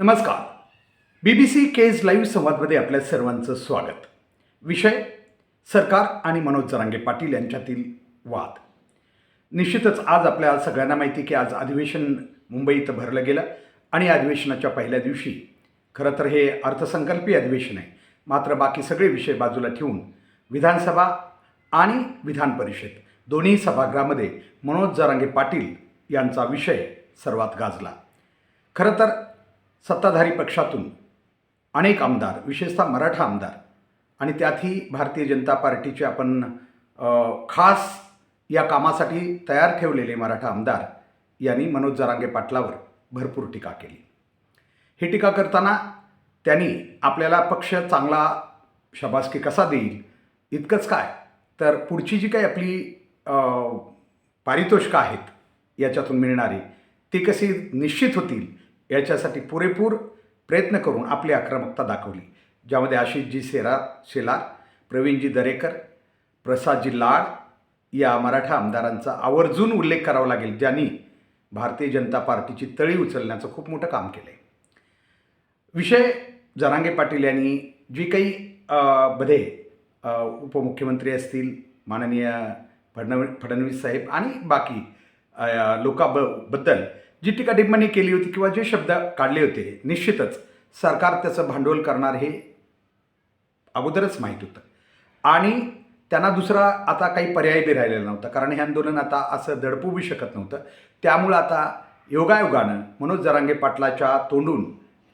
नमस्कार. B B C केज live संवादमध्ये आपल्या सर्वांचं स्वागत. विषय सरकार आणि मनोज जरांगे पाटील यांच्यातील वाद. निश्चितच आज आपल्या सगळ्यांना माहिती की आज अधिवेशन मुंबईत भरलं गेलं आणि अधिवेशनाच्या पहिल्या दिवशी खरं तर हे अर्थसंकल्पीय अधिवेशन आहे मात्र बाकी सगळे विषय बाजूला ठेवून विधानसभा आणि विधान परिषद दोन्ही सभागृहामध्ये मनोज जरांगे पाटील यांचा विषय सर्वात गाजला. खरं तर सत्ताधारी पक्षातून अनेक आमदार विशेषतः मराठा आमदार आणि त्यातही भारतीय जनता पार्टीचे आपण खास या कामासाठी तयार ठेवलेले मराठा आमदार यांनी मनोज जरांगे पाटलावर भरपूर टीका केली. ही टीका करताना त्यांनी आपल्याला पक्ष चांगला शबासकी कसा देईल इतकंच काय? तर पुढची जी काही आपली पारितोषिकं आहेत याच्यातून मिळणारी ती कशी निश्चित होतील याच्यासाठी पुरेपूर प्रयत्न करून आपली आक्रमकता दाखवली. ज्यामध्ये आशिषजी सेरा शेलार प्रवीणजी दरेकर प्रसादजी लाड या मराठा आमदारांचा आवर्जून उल्लेख करावा लागेल ज्यांनी भारतीय जनता पार्टीची तळी उचलण्याचं खूप मोठं काम केलं आहे विषय जरांगे पाटील यांनी जी काही बधे उपमुख्यमंत्री असतील माननीय फडणवी फडणवीस साहेब आणि बाकी लोकाबद्दल लोकाबबद्दल जी टीका टिप्पणी केली होती किंवा जे शब्द काढले होते निश्चितच सरकार त्याचं भांडवल करणार हे अगोदरच माहीत होतं. आणि त्यांना दुसरा आता काही पर्याय बी राहिलेला नव्हता कारण हे आंदोलन आता असं दडपू बी शकत नव्हतं. त्यामुळं आता योगायोगानं मनोज जरांगे पाटलाच्या तोंडून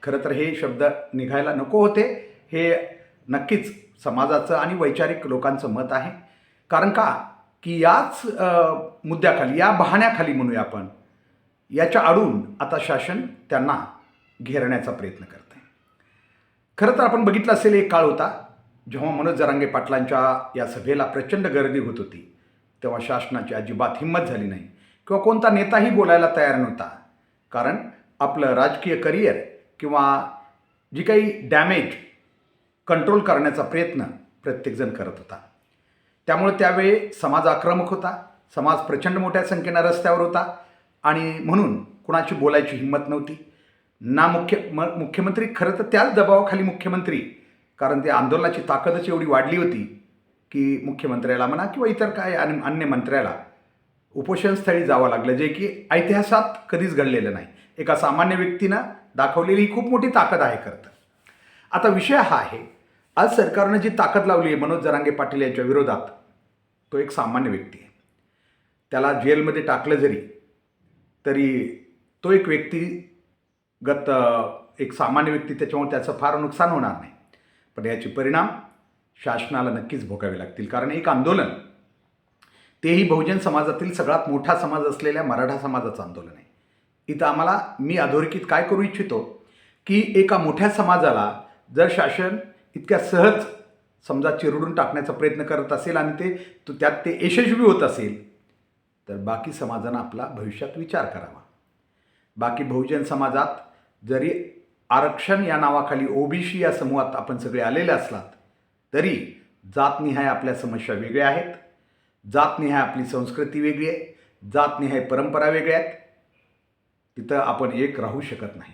खरं तर हे शब्द निघायला नको होते. हे नक्कीच समाजाचं आणि वैचारिक लोकांचं मत आहे. कारण का? की याच मुद्द्याखाली या बहाण्याखाली म्हणूया आपण याच्या आडून आता शासन त्यांना घेरण्याचा प्रयत्न करत आहे खरं तर आपण बघितलं असेल एक काळ होता जेव्हा मनोज जरांगे पाटलांच्या या सभेला प्रचंड गर्दी होत होती तेव्हा शासनाची अजिबात हिंमत झाली नाही किंवा कोणता नेताही बोलायला तयार नव्हता. कारण आपलं राजकीय करिअर किंवा जी काही डॅमेज कंट्रोल करण्याचा प्रयत्न प्रत्येकजण करत होता. त्यामुळे त्यावेळी समाज आक्रमक होता समाज प्रचंड मोठ्या संख्येनं रस्त्यावर होता आणि म्हणून कुणाची बोलायची हिंमत नव्हती. ना मुख्य म मुख्यमंत्री खरं तर त्याच दबावाखाली मुख्यमंत्री कारण ते आंदोलनाची ताकदच एवढी वाढली होती की मुख्यमंत्र्याला म्हणा किंवा इतर काय आणि अन्य मंत्र्याला उपोषणस्थळी जावं लागलं जे की ऐतिहासात कधीच घडलेलं नाही. एका सामान्य व्यक्तीनं दाखवलेली ही खूप मोठी ताकद आहे खरं तर. आता विषय हा आहे आज सरकारनं जी ताकद लावली आहे मनोज जरांगे पाटील यांच्या विरोधात तो एक सामान्य व्यक्ती आहे. त्याला जेलमध्ये टाकलं जरी तरी तो एक व्यक्तिगत एक सामान्य व्यक्ती त्याच्यामुळे त्याचं फार नुकसान होणार नाही. पण याचे परिणाम शासनाला नक्कीच भोगावे लागतील. कारण एक आंदोलन तेही बहुजन समाजातील सगळ्यात मोठा समाज असलेल्या मराठा समाजाचं आंदोलन आहे. इथं आम्हाला मी अधोरेखित काय करू इच्छितो की एका मोठ्या समाजाला जर शासन इतक्या सहज समजा चिरडून टाकण्याचा प्रयत्न करत असेल आणि ते तो त्यात ते यशस्वी होत असेल तर बाकी समाजानं आपला भविष्यात विचार करावा. बाकी बहुजन समाजात जरी आरक्षण या नावाखाली ओबीसी या समूहात आपण सगळे आलेले असलात तरी जातनिहाय आपल्या समस्या वेगळ्या आहेत. जातनिहाय आपली संस्कृती वेगळी आहे. जातनिहाय परंपरा वेगळ्या आहेत. तिथं आपण एक राहू शकत नाही.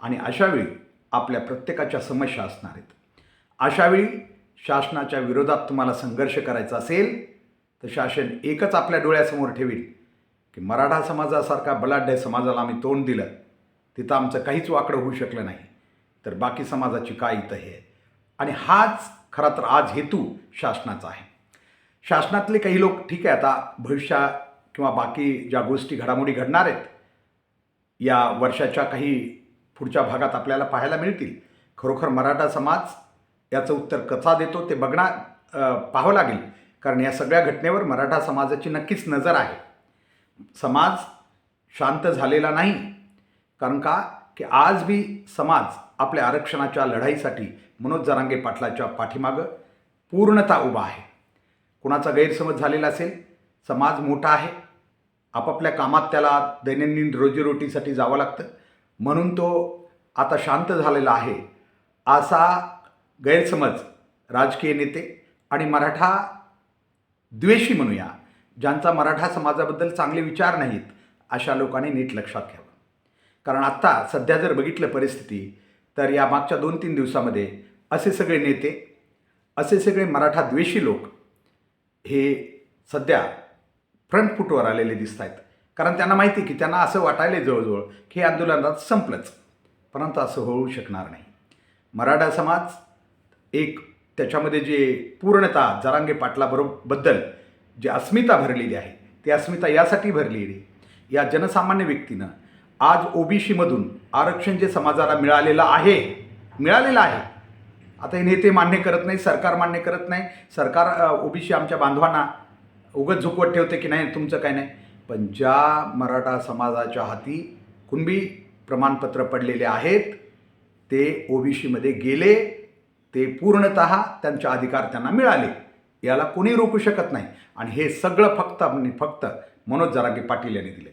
आणि अशावेळी आपल्या प्रत्येकाच्या समस्या असणार आहेत. अशावेळी शासनाच्या विरोधात तुम्हाला संघर्ष करायचा असेल तर शासन एकच आपल्या डोळ्यासमोर ठेवील की मराठा समाजासारखा बलाढ्य समाजाला आम्ही तोंड दिलं तिथं आमचं काहीच वाकडं होऊ शकलं नाही. तर बाकी समाजाची काय इथं हे? आहे आणि हाच खरा तर आज हेतू शासनाचा आहे. शासनातले काही लोक ठीक आहे आता भविष्या किंवा बाकी ज्या गोष्टी घडामोडी घडणार आहेत या वर्षाच्या काही पुढच्या भागात आपल्याला पाहायला मिळतील. खरोखर मराठा समाज याचं उत्तर कसा देतो ते बघणार पाहावं लागेल. कारण या सगळ्या घटनेवर मराठा समाजाची नक्कीच नजर आहे. समाज शांत झालेला नाही. कारण का? की आज बी समाज आपल्या आरक्षणाच्या लढाईसाठी मनोज जरांगे पाटलाच्या पाठीमागं पूर्णतः उभा आहे. कुणाचा गैरसमज झालेला असेल? समाज मोठा आहे. आपापल्या कामात त्याला दैनंदिन रोजीरोटीसाठी जावं लागतं. म्हणून तो आता शांत झालेला आहे. असा गैरसमज राजकीय नेते आणि मराठा द्वेषी म्हणूया ज्यांचा मराठा समाजाबद्दल चांगले विचार नाहीत अशा लोकांनी नीट लक्षात घ्यावं. कारण आत्ता सध्या जर बघितलं परिस्थिती तर या मागच्या दोन तीन दिवसामध्ये असे सगळे नेते असे सगळे मराठा द्वेषी लोक हे सध्या फ्रंट फुटवर आलेले दिसत आहेत कारण त्यांना माहिती आहे की त्यांना असं वाटायला जवळजवळ की हे आंदोलनात संपलंच. परंतु असं होऊ शकणार नाही. मराठा समाज एक त्याच्यामध्ये जे पूर्णता जरांगे पाटलाबरोबद्दल जी अस्मिता भरलेली आहे ती अस्मिता यासाठी भरलेली. या जनसामान्य व्यक्तीनं आज ओबीसीमधून आरक्षण जे समाजाला मिळालेलं आहे मिळालेलं आहे. आता हे नेते मान्य करत नाही सरकार मान्य करत नाही. सरकार ओबीसी आमच्या बांधवांना उगत झुकवत ठेवते की नाही तुमचं काय नाही. पण ज्या मराठा समाजाच्या हाती कुणबी प्रमाणपत्र पडलेले आहेत ते ओबीसीमध्ये गेले. ते पूर्णत त्यांचे अधिकार त्यांना मिळाले. याला कोणी रोखू शकत नाही. आणि हे सगळं फक्त म्हणजे फक्त मनोज जरांगे पाटील यांनी दिले.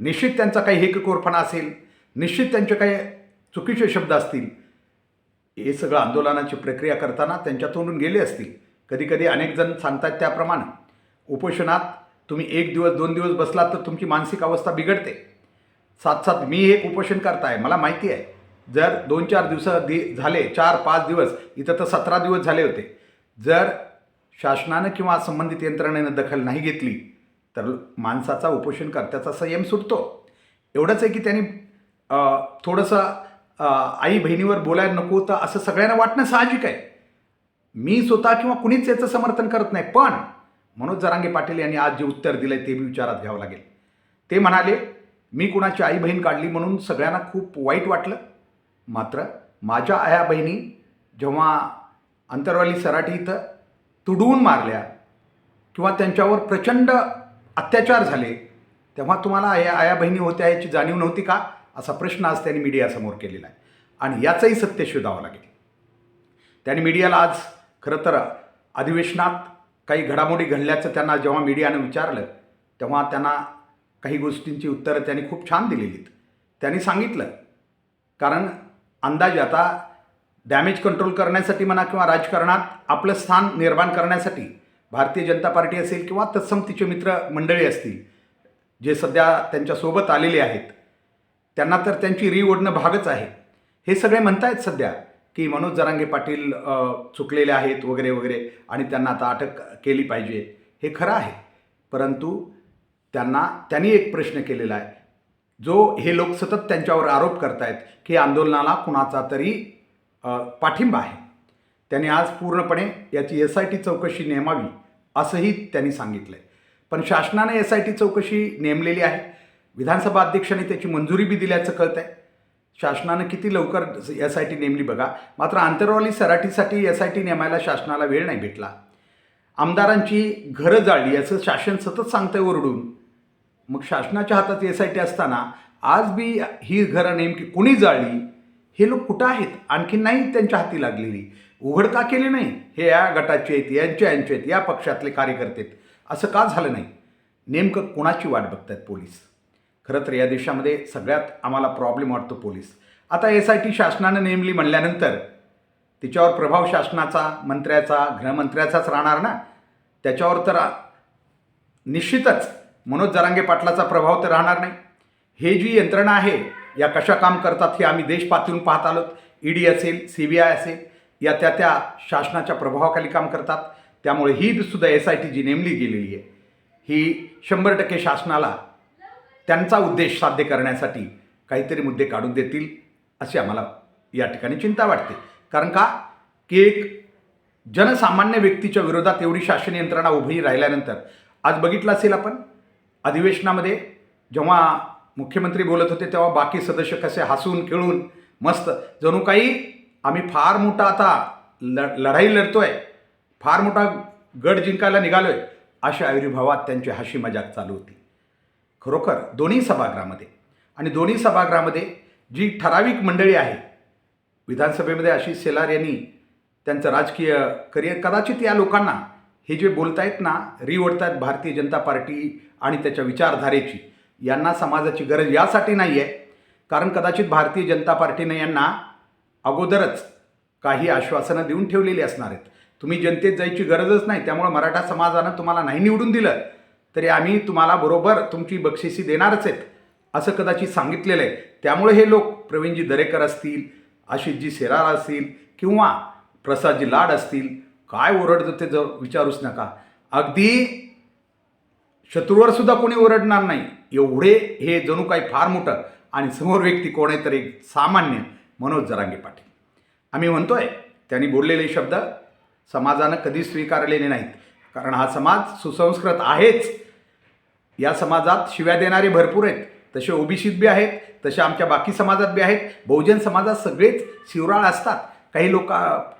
निश्चित त्यांचा काही हेककोरपणा असेल निश्चित त्यांचे काही चुकीचे शब्द असतील हे सगळं आंदोलनाची प्रक्रिया करताना त्यांच्या तोंडून गेले असतील. कधीकधी अनेक जण सांगतात त्याप्रमाणे उपोषणात तुम्ही एक दिवस दोन दिवस बसलात तर तुमची मानसिक अवस्था बिघडते. साथ साथ मी एक उपोषण करताय मला माहिती आहे. जर दोन चार दिवस दि झाले चार पाच दिवस इथं तर सतरा दिवस झाले होते. जर शासनानं किंवा संबंधित यंत्रणेनं दखल नाही घेतली तर माणसाचा उपोषणकर्त्याचा संयम सुटतो. एवढंच आहे की त्यांनी थोडंसं आई बहिणीवर बोलायला नको होतं असं सगळ्यांना वाटणं साहजिक आहे. मी स्वतः किंवा कुणीच याचं समर्थन करत नाही पण मनोज जरांगे पाटील यांनी आज जे उत्तर दिलं आहे ते मी विचारात घ्यावं लागेल. ते म्हणाले मी कुणाची आई बहीण काढली म्हणून सगळ्यांना खूप वाईट वाटलं. मात्र माझ्या आया बहिणी जेव्हा अंतरवाली सराठी इथं तुडवून मारल्या किंवा त्यांच्यावर प्रचंड अत्याचार झाले तेव्हा तुम्हाला आया आया बहिणी होत्या याची जाणीव नव्हती का? असा प्रश्न आज त्यांनी मीडियासमोर केलेला आहे. आणि याचंही सत्य शोधावं लागेल. त्यांनी मीडियाला आज खरं तर अधिवेशनात काही घडामोडी घडल्याचं त्यांना जेव्हा मीडियानं विचारलं तेव्हा त्यांना काही गोष्टींची उत्तरं त्यांनी खूप छान दिलेली आहेत त्यांनी सांगितलं कारण अंदाज आता डॅमेज कंट्रोल करण्यासाठी म्हणा किंवा राजकारणात आपलं स्थान निर्माण करण्यासाठी भारतीय जनता पार्टी असेल किंवा तत्सम तिचे मित्र मंडळी असतील जे सध्या त्यांच्यासोबत आलेले आहेत त्यांना तर त्यांची री ओढणं भागच आहे. हे सगळे म्हणतायत सध्या की मनोज जरांगे पाटील चुकलेले आहेत वगैरे वगैरे आणि त्यांना आता अटक केली पाहिजे. हे खरं आहे. परंतु त्यांना त्यांनी एक प्रश्न केलेला आहे. जो हे लोक सतत त्यांच्यावर आरोप करतायत की आंदोलनाला कुणाचा तरी पाठिंबा आहे. त्याने आज पूर्णपणे याची एस आय टी चौकशी नेमावी असंही त्यांनी सांगितलं आहे पण शासनाने एस आय टी चौकशी नेमलेली आहे. विधानसभा अध्यक्षांनी त्याची मंजुरी बी दिल्याचं कळतं आहे शासनानं किती लवकर एस आय टी नेमली बघा. मात्र आंतरवाली सराटीसाठी एस आय टी नेमायला शासनाला वेळ नाही भेटला. आमदारांची घरं जाळली असं शासन सतत सांगतंय ओरडून. मग शासनाच्या हातात एस आय टी असताना आज बी ही घरं नेमकी कुणी जाळली? हे लोक कुठं आहेत? आणखी नाही त्यांच्या हाती लागलेली. उघड का केली नाही. हे या गटाचे आहेत यांच्या यांचे आहेत या पक्षातले कार्यकर्ते आहेत. असं का झालं नाही? नेमकं कोणाची वाट बघतायत पोलीस? खरं तर या देशामध्ये सगळ्यात आम्हाला प्रॉब्लेम वाटतो पोलीस. आता एस आय टी शासनानं नेमली म्हणल्यानंतर तिच्यावर प्रभाव शासनाचा मंत्र्याचा गृहमंत्र्याचाच राहणार ना? त्याच्यावर तर निश्चितच मनोज जरांगे पाटलाचा प्रभाव तर राहणार नाही. हे जी यंत्रणा आहे या कशा काम करतात हे आम्ही देश पातळून पाहत आलोत. ईडी असेल सी बी आय असेल या त्या त्या शासनाच्या प्रभावाखाली काम करतात. त्यामुळे ही सुद्धा एस आय टी जी नेमली गेलेली आहे. ही शंभर टक्के शासनाला त्यांचा उद्देश साध्य करण्यासाठी काहीतरी मुद्दे काढून देतील अशी आम्हाला या ठिकाणी चिंता वाटते. कारण का? की एक जनसामान्य व्यक्तीच्या विरोधात एवढी शासन यंत्रणा उभी राहिल्यानंतर आज बघितलं असेल आपण अधिवेशनामध्ये जेव्हा मुख्यमंत्री बोलत होते तेव्हा बाकी सदस्य कसे हसून खेळून मस्त. जणू काही आम्ही फार मोठा आता ल लढाई लढतो आहे फार मोठा गड जिंकायला निघालो आहे अशा आविर्भावात त्यांची हशी मजाक चालू होती. खरोखर दोन्ही सभागृहामध्ये. आणि दोन्ही सभागृहामध्ये जी ठराविक मंडळी आहे विधानसभेमध्ये आशिष शेलार यांनी त्यांचं राजकीय करिअर कदाचित या लोकांना हे जे बोलतायत ना रिवडत आहेत भारतीय जनता पार्टी आणि त्याच्या विचारधारेची यांना समाजाची गरज यासाठी नाही आहे कारण कदाचित भारतीय जनता पार्टीने यांना अगोदरच काही आश्वासनं देऊन ठेवलेली असणार आहेत. तुम्ही जनतेत जायची गरजच नाही त्यामुळं मराठा समाजानं तुम्हाला नाही निवडून दिलं तरी आम्ही तुम्हाला बरोबर तुमची बक्षिसी देणारच आहेत असं कदाचित सांगितलेलं आहे. त्यामुळे हे लोक प्रवीणजी दरेकर असतील आशिषजी सेरार असतील किंवा प्रसादजी लाड असतील काय ओरडतं ते जर विचारूच नका. अगदी शत्रूवर सुद्धा कोणी ओरडणार नाही. एवढे हे जणू काही फार मोठं आणि समोर व्यक्ती कोण आहे तर एक सामान्य मनोज जरांगे पाटील. आम्ही आहे त्यांनी बोललेले शब्द समाजानं कधीच स्वीकारलेले नाहीत. कारण हा समाज सुसंस्कृत आहेच. या समाजात शिव्या देणारे भरपूर आहेत. तसे ओबीसीत बी आहेत तसे आमच्या बाकी समाजात बी आहेत. बहुजन समाजात सगळेच शिवराळ असतात. काही लोक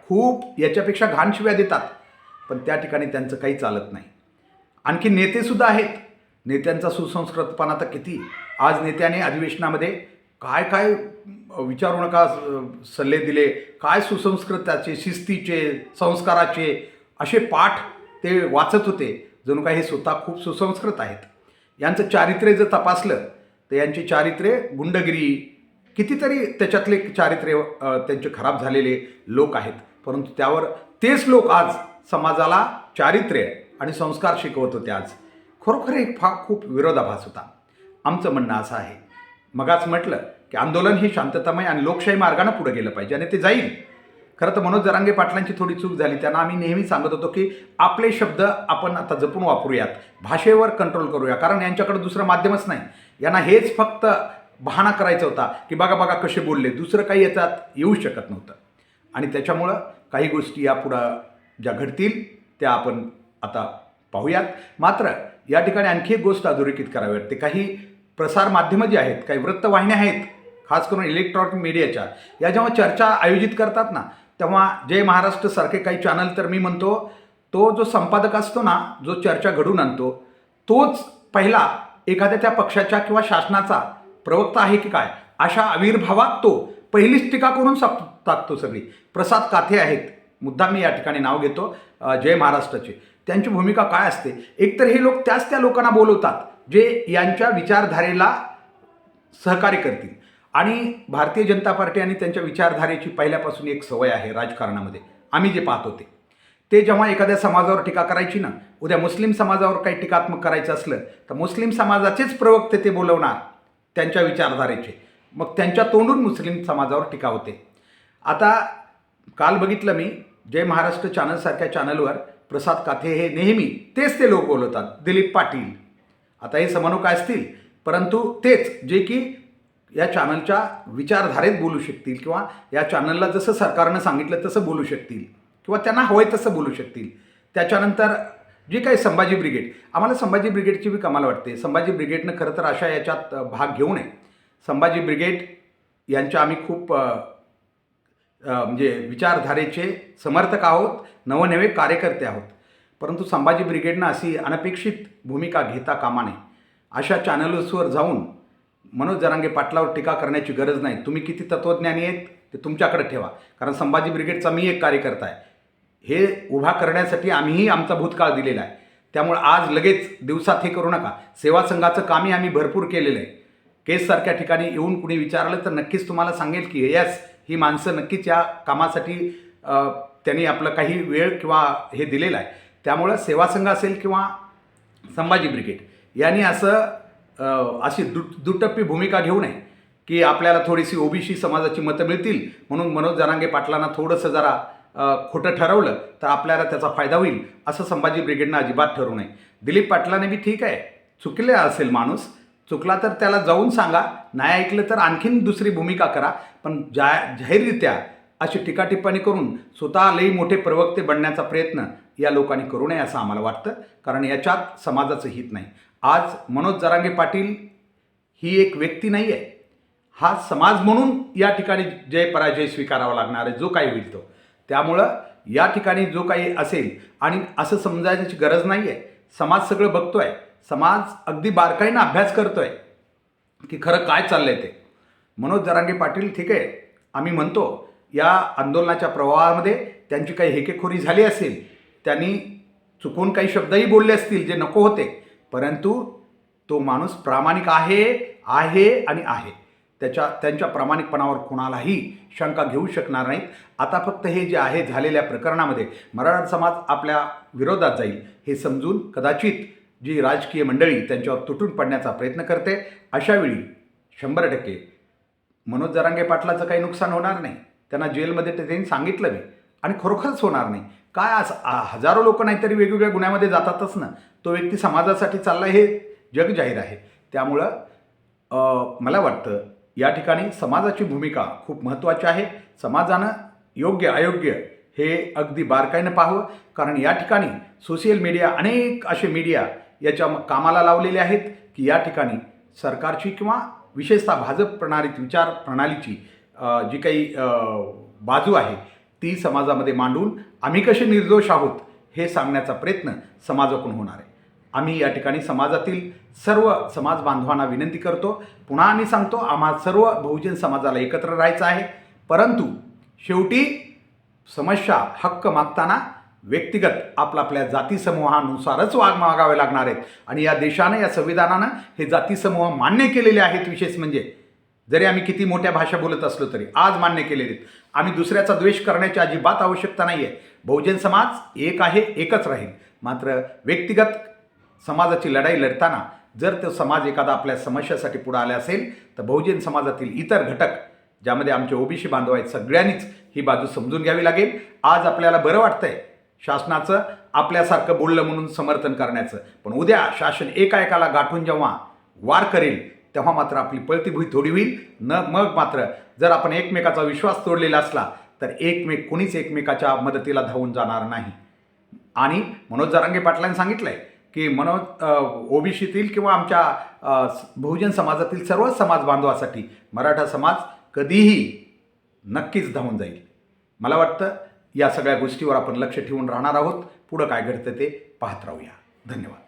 खूप याच्यापेक्षा घाण शिव्या देतात पण त्या ठिकाणी त्यांचं काही चालत नाही. आणखी नेतेसुद्धा आहेत. नेत्यांचा सुसंस्कृतपणा तर किती. आज नेत्याने अधिवेशनामध्ये काय काय विचारू नका स- सल्ले दिले. काय सुसंस्कृताचे शिस्तीचे संस्काराचे असे पाठ ते वाचत होते. जणू काही हे स्वतः खूप सुसंस्कृत आहेत. यांचं चारित्र्य जर तपासलं तर यांची चारित्र्य गुंडगिरी कितीतरी त्याच्यातले चारित्र्य त्यांचे खराब झालेले लोक आहेत. परंतु त्यावर तेच लोक आज समाजाला चारित्र्य आणि संस्कार शिकवत होते आज. खरोखर एक फार खूप विरोधाभास होता. आमचं म्हणणं असं आहे. मगाच म्हटलं की आंदोलन हे शांततामय आणि लोकशाही मार्गानं पुढे गेलं पाहिजे आणि ते जाईल. खरं तर मनोज जरांगे पाटलांची थोडी चूक झाली. त्यांना आम्ही नेहमी सांगत होतो की आपले शब्द आपण आता जपून वापरूयात. भाषेवर कंट्रोल करूया. कारण यांच्याकडे दुसरं माध्यमच नाही. यांना हेच फक्त बहाणा करायचा होता की बघा बघा कसे बोलले. दुसरं काही याच्यात येऊ शकत नव्हतं. आणि त्याच्यामुळं काही गोष्टी यापुढं ज्या घडतील त्या आपण आता पाहूयात. मात्र या ठिकाणी आणखी एक गोष्ट अधोरेखित करावी. वाटते काही प्रसार माध्यमं जी आहेत काही वृत्तवाहिन्या आहेत खास करून इलेक्ट्रॉनिक मीडियाच्या या जेव्हा चर्चा आयोजित करतात ना तेव्हा जय महाराष्ट्रसारखे काही चॅनल तर मी म्हणतो तो जो संपादक असतो ना जो चर्चा घडून आणतो तोच पहिला एखाद्या त्या पक्षाच्या किंवा शासनाचा प्रवक्ता आहे की काय? अशा आविर्भावात तो पहिलीच टीका करून साप टाकतो सगळी. प्रसाद काथे आहेत. मुद्दा मी या ठिकाणी नाव घेतो जय महाराष्ट्राचे. त्यांची भूमिका काय असते? एकतर हे लोक त्याच त्या लोकांना बोलवतात जे यांच्या विचारधारेला सहकार्य करतील. आणि भारतीय जनता पार्टी आणि त्यांच्या विचारधारेची पहिल्यापासून एक सवय आहे राजकारणामध्ये. आम्ही जे पाहत होते ते जेव्हा एखाद्या समाजावर टीका करायची ना उद्या मुस्लिम समाजावर काही टीकात्मक करायचं असलं तर मुस्लिम समाजाचेच प्रवक्ते ते बोलवणार. त्यांच्या विचारधारेचे. मग त्यांच्या तोंडून मुस्लिम समाजावर टीका होते. आता काल बघितलं मी जय महाराष्ट्र चॅनलसारख्या चॅनलवर प्रसाद काथे हे नेहमी तेच ते लोक बोलवतात दिलीप पाटील. आता हे समनुका असतील? परंतु तेच जे की या चॅनलच्या विचारधारेत बोलू शकतील किंवा या चॅनलला जसं सरकारनं सांगितलं तसं बोलू शकतील किंवा त्यांना हवंय तसं बोलू शकतील. त्याच्यानंतर जी काय संभाजी ब्रिगेड आम्हाला संभाजी ब्रिगेडची बी कमाल वाटते. संभाजी ब्रिगेडनं खरं तर अशा याच्यात भाग घेऊ नये. संभाजी ब्रिगेड यांच्या आम्ही खूप म्हणजे विचारधारेचे समर्थक आहोत नवनवे कार्यकर्ते आहोत. परंतु संभाजी ब्रिगेडनं अशी अनपेक्षित भूमिका घेता कामा नये. अशा चॅनल्सवर जाऊन मनोज जरांगे पाटलावर टीका करण्याची गरज नाही. तुम्ही किती तत्त्वज्ञानी आहेत ते तुमच्याकडे ठेवा. कारण संभाजी ब्रिगेडचा मी एक कार्यकर्ता आहे. हे उभा करण्यासाठी आम्हीही आमचा भूतकाळ दिलेला आहे. त्यामुळे आज लगेच दिवसात हे करू नका. सेवा संघाचं कामही आम्ही भरपूर केलेलं आहे. केससारख्या ठिकाणी येऊन कुणी विचारलं तर नक्कीच तुम्हाला सांगेल की यस ही माणसं नक्कीच या कामासाठी त्यांनी आपलं काही वेळ किंवा हे दिलेलं आहे. त्यामुळं सेवा संघ असेल किंवा संभाजी ब्रिगेड यांनी असं अशी दु दुटप्पी भूमिका घेऊ नये की आपल्याला थोडीशी ओबीसी समाजाची मतं मिळतील. म्हणून मनोज जरांगे पाटलांना थोडंसं जरा खोटं ठरवलं तर आपल्याला त्याचा फायदा होईल असं संभाजी ब्रिगेडनं अजिबात ठरवू नये. दिलीप पाटलाने बी ठीक आहे. चुकले असेल माणूस चुकला तर त्याला जाऊन सांगा. नाही ऐकलं तर आणखीन दुसरी भूमिका करा. पण जा जाहीररित्या अशी टीकाटिप्पणी करून स्वतः लई मोठे प्रवक्ते बनण्याचा प्रयत्न या लोकांनी करू नये असं आम्हाला वाटतं. कारण याच्यात समाजाचं हित नाही. आज मनोज जरांगे पाटील ही एक व्यक्ती नाही आहे हा समाज म्हणून या ठिकाणी जय पराजय स्वीकारावा लागणार आहे जो काही होईल तो. त्यामुळं या ठिकाणी जो काही असेल आणि असं समजायची गरज नाही आहे समाज सगळं बघतो आहे समाज अगदी बारकाईनं अभ्यास करतो आहे की खरं काय चाललंय ते. मनोज जरांगे पाटील ठीक आहे. आम्ही म्हणतो या आंदोलनाच्या प्रवाहामध्ये त्यांची काही हेकेखोरी झाली असेल त्यांनी चुकून काही शब्दही बोलले असतील जे नको होते. परंतु तो माणूस प्रामाणिक आहे आहे आणि आहे. त्याच्या त्यांच्या प्रामाणिकपणावर कोणालाही शंका घेऊ शकणार नाहीत. आता फक्त हे जे आहे झालेल्या प्रकरणामध्ये मराठा समाज आपल्या विरोधात जाईल हे समजून कदाचित जी राजकीय मंडळी त्यांच्यावर तुटून पडण्याचा प्रयत्न करते अशावेळी शंभर टक्के मनोज जरांगे पाटलाचं काही नुकसान होणार नाही. त्यांना जेलमध्ये ते त्यांनी सांगितलं मी आणि खरोखरच होणार नाही. काय असं हजारो लोक नाहीतरी वेगवेगळ्या गुन्ह्यामध्ये जातातच ना. तो व्यक्ती समाजासाठी चालला हे जग जाहीर आहे. त्यामुळं मला वाटतं या ठिकाणी समाजाची भूमिका खूप महत्त्वाची आहे. समाजानं योग्य अयोग्य हे अगदी बारकाईनं पाहावं. कारण या ठिकाणी सोशल मीडिया अनेक असे मीडिया याच्या म- कामाला लावलेले आहेत की या ठिकाणी सरकारची किंवा विशेषतः भाजप प्रणालीत विचार प्रणालीची जी काही बाजू आहे ती समाजामध्ये मांडून आम्ही कसे निर्दोष आहोत हे सांगण्याचा प्रयत्न समाजाकडून होणार आहे. आम्ही या ठिकाणी समाजातील सर्व समाज बांधवांना विनंती करतो. पुन्हा आम्ही सांगतो आम्हा सर्व बहुजन समाजाला एकत्र राहायचं आहे. परंतु शेवटी समस्या हक्क मागताना व्यक्तिगत आपल्या आपल्या जातीसमूहानुसारच वाग मागावे लागणार आहेत. आणि या देशानं या संविधानानं हे जातीसमूह मान्य केलेले आहेत विशेष म्हणजे. जरी आम्ही किती मोठ्या भाषा बोलत असलो तरी आज मान्य केलेले आहेत. आम्ही दुसऱ्याचा द्वेष करण्याची अजिबात आवश्यकता नाही आहे बहुजन समाज एक आहे एकच राहील. मात्र व्यक्तिगत समाजाची लढाई लढताना जर तो समाज एखादा आपल्या समस्यासाठी पुढे आला असेल तर बहुजन समाजातील इतर घटक ज्यामध्ये आमचे ओबीसी बांधव आहेत सगळ्यांनीच ही बाजू समजून घ्यावी लागेल. आज आपल्याला बरं वाटतंय शासनाचं आपल्यासारखं बोललं म्हणून समर्थन करण्याचं. पण उद्या शासन एका एकाला गाठून जेव्हा वार करेल तेव्हा मात्र आपली पळतीभुई थोडी होईल. न मग मात्र जर आपण एकमेकाचा विश्वास तोडलेला असला तर एकमेक कोणीच एकमेकाच्या मदतीला धावून जाणार नाही. आणि मनोज जरांगे पाटलांनी आहे की मनोज ओबीसीतील किंवा आमच्या बहुजन समाजातील सर्व समाज बांधवासाठी मराठा समाज कधीही नक्कीच धावून जाईल. मला वाटतं या सगळ्या गोष्टीवर आपण लक्ष ठेवून राहणार आहोत. पुढं काय घडतं ते पाहत राहूया. धन्यवाद.